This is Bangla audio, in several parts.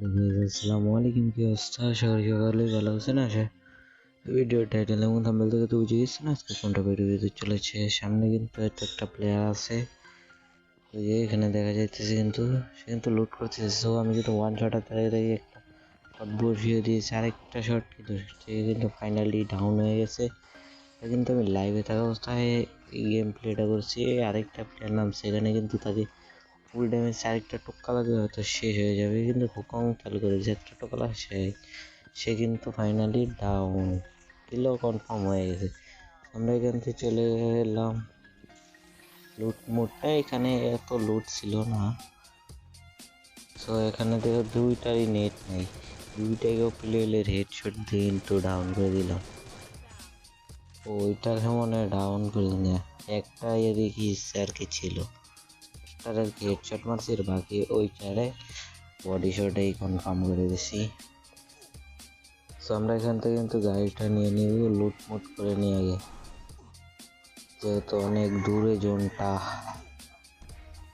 আসসালামু আলাইকুম, কি অবস্থা? সকাল সকালে ভালো আছেন? আশা ভিডিও টাইটেল এবং থাম্বনেল থেকে তো বুঝে গেছেন, আজকে কোনটা ভিডিও দিতে চলেছে। সামনে কিন্তু একটা একটা প্লেয়ার আছে। ওই যে এখানে দেখা যাইতেছে কিন্তু, সে কিন্তু লুট করতেছে। সো আমি কিন্তু ওয়ান শট দাঁড়িয়ে দাঁড়িয়ে একটা শট বসিয়ে দিয়েছি। আরেকটা শট কিন্তু, সে কিন্তু ফাইনালি ডাউন হয়ে গেছে। কিন্তু আমি লাইভে থাকা অবস্থায় এই গেম প্লেটা করছি। আরেকটা প্লেয়ার নাম সেখানে কিন্তু তাকে ফুল ড্যামেজ আরেকটা টোক্কা লাগবে হয়তো শেষ হয়ে যাবে। কিন্তু হুকং চালু করে যে একটা টোকা লাগে সে কিন্তু ফাইনালি ডাউন কিলো কনফার্ম হয়ে গেছে। আমরা এখান থেকে চলে এলাম। লুট মুট এখানে এত লুট ছিল না। সো এখানে দেখো দুইটারই নেট নেই। দুইটাকেও প্লেয়ারের হেডশট দিয়ে কিন্তু ডাউন করে দিলাম। ওইটার মনে ডাউন করে দিলাম একটা এদিকে আর কি ছিল। আর হেডশট মারছি বাকি ওইটারে বডি শটেই কনফার্ম করে দিছি। সো আমরা এখান থেকে কিন্তু গাড়িটা নিয়ে নিব লুটমুট করে নিয়ে আগে। যেহেতু অনেক দূরে জোনটা।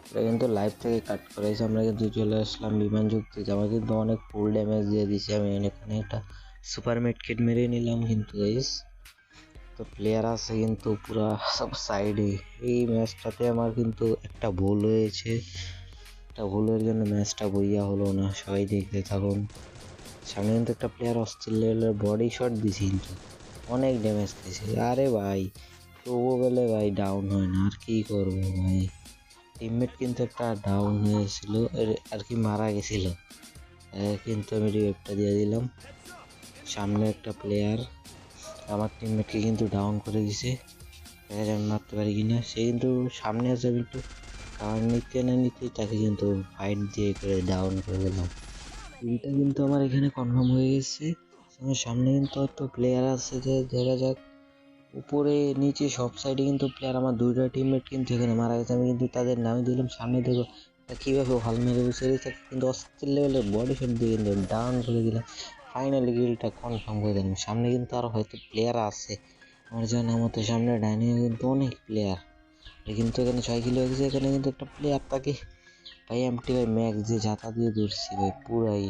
এটা কিন্তু লাইভ থেকে কাট করাইছে, আমরা কিন্তু চলে আসলাম বিমান যুক্তিতে আমার কিন্তু অনেক ফুল ড্যামেজ দিয়ে দিছি আমি, এখানে একটা সুপার কিট মেরে নিলাম কিন্তু গাইস তো প্লেয়ার আছে কিন্তু পুরা সব সাইডে এই ম্যাচটাতে আমার কিন্তু একটা ভুল হয়েছে। একটা ভুলের জন্য ম্যাচটা বইয়া হলো না, সবাই দেখতে থাকুন। সামনে কিন্তু একটা প্লেয়ার অস্থির লেভেলের বডি শট দিছে কিন্তু। অনেক ড্যামেজ খাইছে আরে ভাই, তবুও গেলে ভাই ডাউন হয় না, আর কি করব ভাই? টিমমেট কিন্তু একটা ডাউন হয়েছিল আর কি মারা গেছিল। কিন্তু আমি রিভেপটা দিয়ে দিলাম। সামনে একটা প্লেয়ার আমার টিমমেটকে কিন্তু ডাউন করে দিছে। দেখা যাক মারতে পারি কিনা সে কিন্তু সামনে আছে আমি একটু কারণ নিতে না নিতে তাকে কিন্তু ফাইট দিয়ে করে ডাউন করে দিলাম। এইটা কিন্তু আমার এখানে কনফার্ম হয়ে গেছে। আমার সামনে কিন্তু হয়তো প্লেয়ার আছে যে দেখা যাক, উপরে, নিচে, সব সাইডে কিন্তু প্লেয়ার আমার দুইটা টিমমেট কিন্তু এখানে মারা গেছে। আমি কিন্তু তাদের নামে দিলাম। সামনে দেখো কীভাবে হল মেরে বসে রয়েছে। কিন্তু অস্থির লেভেলের বডি শট দিয়ে কিন্তু ডাউন করে দিলাম। ফাইনালি গিলটা কনফার্ম করে দিলাম। সামনে কিন্তু আরও হয়তো প্লেয়ার আছে। আমার জানা মতো সামনে ডাইনিং কিন্তু অনেক প্লেয়ার কিন্তু এখানে ছয় কিলো হয়ে গেছে। এখানে কিন্তু একটা প্লেয়ার তাকে ভাই এমটি ভাই ম্যাক্স যে জাতা দিয়ে ধরছি ভাই, পুরাই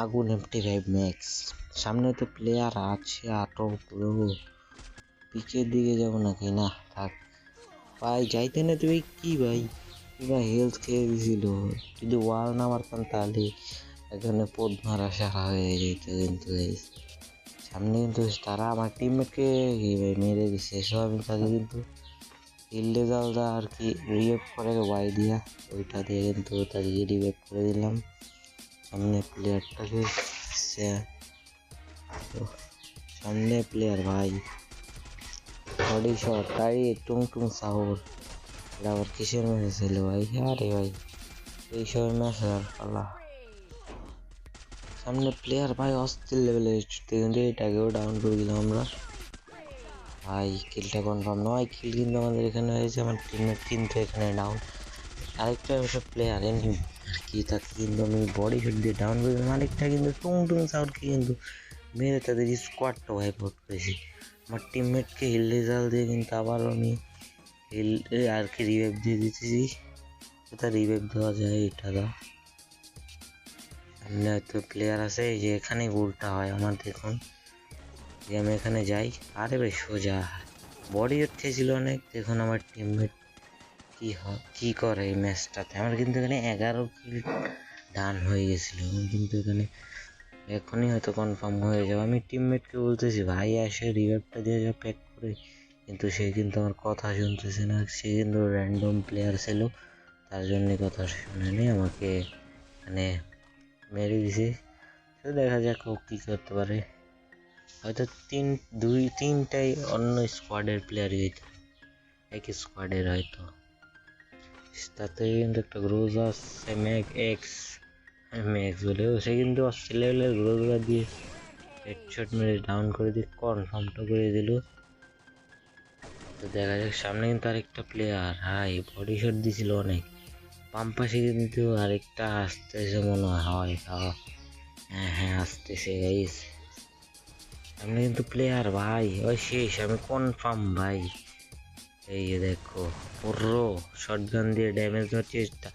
আগুন এমটি ভাই ম্যাক্স সামনে তো প্লেয়ার আছে, আটক পুরো পিচের দিকে যাব নাকি না, থাক। ভাই, যাইতে না, তুই কি ভাই? ভাই হেলথ খেয়ে দিছিল। যদি ওয়াল না মারতাম তাহলে এখানে পদ মারা সারা হয়ে যেত কিন্তু সামনে কিন্তু তারা আমার টিমমেটকে মেরে দিচ্ছে সব আমি তাকে কিন্তু হিল্ডে জালদা আর কি রিভেভ করে ওয়াই দিয়া ওইটা দিয়ে কিন্তু তাকে রিভেভ করে দিলাম। সামনে প্লেয়ারটাকে সামনে প্লেয়ার ভাই। বডি শট তাই টুং সাহর এটা আবার কিসের ম্যাচে ছিল ভাই? আরে ভাই, এই সময় ম্যাচ আর পালা। সামনে প্লেয়ার ভাই অস্থির লেভেলে এটাকেও ডাউন করে দিলাম আমরা। ভাই কিলটা কনফার্ম নয় কিল কিন্তু আমাদের এখানে হয়েছে, আমার টিমমেট কিন্তু এখানে ডাউন আরেকটা ওসব প্লেয়ার এমনি কি তাকে কিন্তু আমি বডি শট দিয়ে ডাউন করে দিলাম। আরেকটা কিন্তু টুং টুং সাউটকে কিন্তু মেরে তাদের স্কোয়াডটা ওয়াইপ আউট করেছি। আমার টিমমেটকে হিল রেজাল দিয়ে কিন্তু আবার আমি হিল আর কি রিভাইভ দিয়ে দিতেছি কোথায় রিভাইভ দেওয়া যায় এটা দাও। সামনে হয়তো প্লেয়ার আছে যে এখানে উল্টা হয় আমার দেখুন। যে আমি এখানে যাই, আরে বেশ সোজা। বডি উঠেছিল অনেক, দেখুন আমার টিমমেট কি হয় কী করে এই ম্যাচটাতে আমার কিন্তু এখানে এগারো কিল ডান হয়ে গেছিল। কিন্তু এখানে এখনই হয়তো কনফার্ম হয়ে যাবে। আমি টিমমেটকে বলতেছি, ভাই, আসে রিভাইভটা দিয়ে যা প্যাক করে। কিন্তু সে কিন্তু আমার কথা শুনতেছে না। সে কিন্তু র্যান্ডম প্লেয়ার ছিল, তার জন্যে কথা শুনেনি। আমাকে মানে মেরে দিছে। তো দেখা যাক ও কী করতে পারে। হয়তো তিন, দুই, তিনটাই অন্য স্কোয়াডের প্লেয়ারই হইতে একই স্কোয়াডের হয়তো। তাতে কিন্তু একটা গ্রোজ আসছে ম্যাক এক্স ম্যাক্স বলে। সে কিন্তু অস্ট্রেলিয়া লেভেলের গ্রোজরা দিয়ে হেডশট মেরে ডাউন করে দিয়ে কনফার্মটা করে দিল। তো দেখা যাক, সামনে কিন্তু আরেকটা প্লেয়ার হাই বডি শট দিছিল অনেক। বাম পাশে কিন্তু আরেকটা আসতেছে মনে হয় হ্যাঁ হ্যাঁ আসতেছে গাইস সামনে কিন্তু প্লেয়ার ভাই। ওই শেষ, আমি কনফার্ম ভাই। এই দেখো, পুরো শর্টগান দিয়ে ড্যামেজ দেওয়ার চেষ্টা।